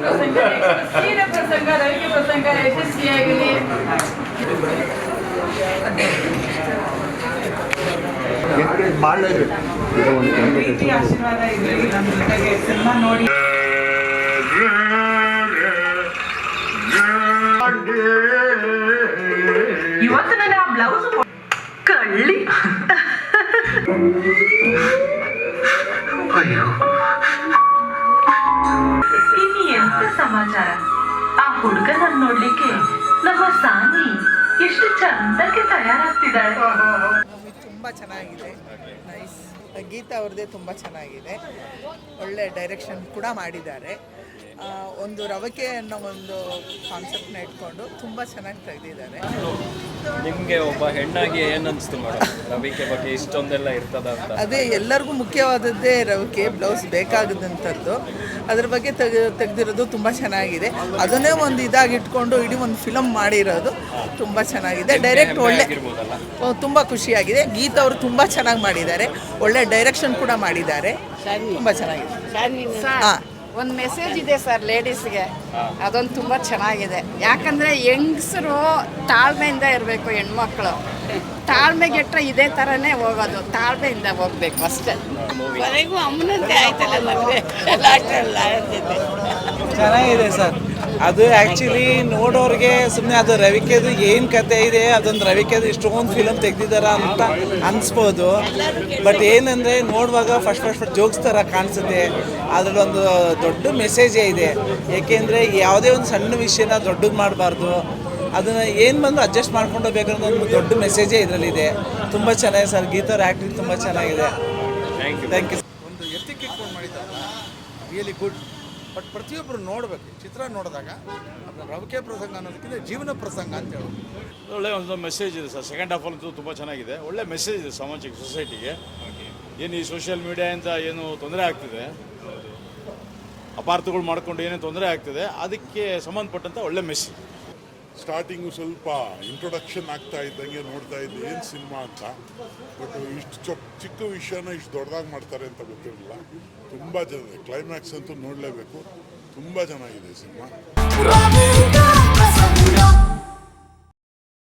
ಪ್ರಸಂಗ ಶ್ರೀನ ಪ್ರಸಂಗ ರವಿಗೆ ಪ್ರಸಂಗ ಯಶಸ್ವಿಯಾಗಲಿ ಆಶೀರ್ವಾದ ನಮ್ಮ ಜೊತೆಗೆ ಸಿನಿಮಾ ನೋಡಿ ಇವತ್ತು ನನ್ನ ಬ್ಲೌಸ್ ಕಳ್ಳಿ. ಅಯ್ಯೋ. ಸಮಾಚಾರ? ಆ ಹುಡುಗನನ್ನು ನೋಡ್ಲಿಕ್ಕೆ ನಮ್ಮ ಸಾನಿ ಎಷ್ಟು ಚಂದಕ್ಕೆ ತಯಾರಾಗ್ತಿದ್ದಾಳೆ. ತುಂಬಾ ಚೆನ್ನಾಗಿದೆ. ನೈಸ್. ಗೀತಾ ಅವ್ರದ್ದೇ ತುಂಬ ಚೆನ್ನಾಗಿದೆ. ಒಳ್ಳೆ ಡೈರೆಕ್ಷನ್ ಕೂಡ ಮಾಡಿದ್ದಾರೆ. ಒಂದು ರವಕೆ ಅನ್ನೋ ಒಂದು ಕಾನ್ಸೆಪ್ಟ್ನ ಇಟ್ಕೊಂಡು ತುಂಬ ಚೆನ್ನಾಗಿ ತೆಗೆದಿದ್ದಾರೆ. ನಿಮಗೆ ಒಬ್ಬ ಹೆಣ್ಣಾಗಿ ಏನು ಅನಿಸ್ತು ಮೇಡಮ್ ರವಿಕೆ ಬಗ್ಗೆ ಇಷ್ಟೊಂದೆಲ್ಲ ಇರ್ತದ ಅಂತ. ಅದೇ ಎಲ್ಲರಿಗೂ ಮುಖ್ಯವಾದದ್ದೇ ರವಿಕೆ ಬ್ಲೌಸ್ ಬೇಕಾಗದಂಥದ್ದು. ಅದ್ರ ಬಗ್ಗೆ ತೆಗೆ ತೆಗೆದಿರೋದು ತುಂಬ ಚೆನ್ನಾಗಿದೆ. ಅದನ್ನೇ ಒಂದು ಇದಾಗಿ ಇಟ್ಕೊಂಡು ಇಡೀ ಒಂದು ಫಿಲಮ್ ಮಾಡಿರೋದು ತುಂಬ ಚೆನ್ನಾಗಿದೆ. ಡೈರೆಕ್ಟ್ ಒಳ್ಳೆ ತುಂಬ ಖುಷಿಯಾಗಿದೆ. ಗೀತ ಅವರು ತುಂಬ ಚೆನ್ನಾಗಿ ಮಾಡಿದ್ದಾರೆ. ಒಳ್ಳೆ ಡೈರೆಕ್ಷನ್ ಕೂಡ ಮಾಡಿದ್ದಾರೆ. ತುಂಬ ಚೆನ್ನಾಗಿದೆ. ಹಾಂ ಒಂದು ಮೆಸೇಜ್ ಇದೆ ಸರ್ ಲೇಡೀಸ್ಗೆ ಅದೊಂದು ತುಂಬ ಚೆನ್ನಾಗಿದೆ. ಯಾಕಂದರೆ ಹೆಂಗಸರು ತಾಳ್ಮೆಯಿಂದ ಇರಬೇಕು ಹೆಣ್ಮಕ್ಳು. ತಾಳ್ಮೆಗೆಟ್ರೆ ಇದೇ ಥರನೇ ಹೋಗೋದು. ತಾಳ್ಮೆಯಿಂದ ಹೋಗ್ಬೇಕು ಅಷ್ಟೇ. ಅಮ್ಮನಂತೆ ಆಯ್ತಲ್ಲ ಚೆನ್ನಾಗಿದೆ ಸರ್ ಅದು ಆ್ಯಕ್ಚುಲಿ ನೋಡೋರಿಗೆ ಸುಮ್ಮನೆ ಅದು ರವಿಕೆದು ಏನು ಕತೆ ಇದೆ ಅದೊಂದು ರವಿಕೆದು ಇಷ್ಟೊಂದು ಫಿಲಮ್ ತೆಗ್ದಿದಾರ ಅಂತ ಅನಿಸ್ಬೋದು. ಬಟ್ ಏನಂದರೆ ನೋಡುವಾಗ ಫಸ್ಟ್ ಫಸ್ಟ್ ಫಸ್ಟ್ ಜೋಕ್ಸ್ ಥರ ಕಾಣಿಸುತ್ತೆ. ಅದರಲ್ಲೊಂದು ದೊಡ್ಡ ಮೆಸೇಜೇ ಇದೆ. ಏಕೆಂದರೆ ಯಾವುದೇ ಒಂದು ಸಣ್ಣ ವಿಷಯನ ದೊಡ್ಡದು ಮಾಡಬಾರ್ದು. ಅದನ್ನು ಏನು ಬಂದು ಅಡ್ಜಸ್ಟ್ ಮಾಡ್ಕೊಂಡು ಹೋಗ್ಬೇಕು ಒಂದು ದೊಡ್ಡ ಮೆಸೇಜೇ ಇದರಲ್ಲಿದೆ. ತುಂಬ ಚೆನ್ನಾಗಿದೆ ಸರ್. ಗೀತವ್ರ ಆ್ಯಕ್ಟಿಂಗ್ ತುಂಬ ಚೆನ್ನಾಗಿದೆ. ಥ್ಯಾಂಕ್ ಯು ಒಂದು ಎತ್ತಿಕ್ ಫೋನ್ ಮಾಡಿದ್ದಾರೆ ರಿಯಲಿ ಗುಡ್ ಬಟ್ ಪ್ರತಿಯೊಬ್ಬರು ನೋಡಬೇಕು. ಚಿತ್ರ ನೋಡಿದಾಗ ರವಿಕೆ ಪ್ರಸಂಗ ಅನ್ನೋದಕ್ಕಿಂತ ಜೀವನ ಪ್ರಸಂಗ ಅಂತ ಹೇಳೋದು. ಒಳ್ಳೆ ಒಂದು ಮೆಸೇಜ್ ಇದೆ ಸರ್. ಸೆಕೆಂಡ್ ಹಾಫ್ ಅಂತೂ ತುಂಬ ಚೆನ್ನಾಗಿದೆ. ಒಳ್ಳೆ ಮೆಸೇಜ್ ಇದೆ ಸಮಾಜಕ್ಕೆ ಸೊಸೈಟಿಗೆ ಏನು ಈ ಸೋಷಿಯಲ್ ಮೀಡಿಯಾಯಿಂದ ಏನು ತೊಂದರೆ ಆಗ್ತಿದೆ? ಅಪಾರ್ಥಗಳು ಮಾಡ್ಕೊಂಡು ಏನೇನು ತೊಂದರೆ ಆಗ್ತಿದೆ? ಅದಕ್ಕೆ ಸಂಬಂಧಪಟ್ಟಂಥ ಒಳ್ಳೆ ಮೆಸೇಜ್ ಸ್ಟಾರ್ಟಿಂಗು ಸ್ವಲ್ಪ ಇಂಟ್ರೊಡಕ್ಷನ್ ಆಗ್ತಾ ಇದ್ದಂಗೆ ನೋಡ್ತಾ ಇದ್ದೆ. ಏನು ಸಿನಿಮಾ ಅಂತ? ಬಟ್ ಇಷ್ಟು ಚೊಕ್ಕ ಚಿಕ್ಕ ವಿಷಯನ ಇಷ್ಟು ದೊಡ್ಡದಾಗಿ ಮಾಡ್ತಾರೆ ಅಂತ ಗೊತ್ತಿರಲಿಲ್ಲ. ತುಂಬ ಜನ ಕ್ಲೈಮ್ಯಾಕ್ಸ್ ಅಂತೂ ನೋಡಲೇಬೇಕು. ತುಂಬ ಚೆನ್ನಾಗಿದೆ ಸಿನಿಮಾ.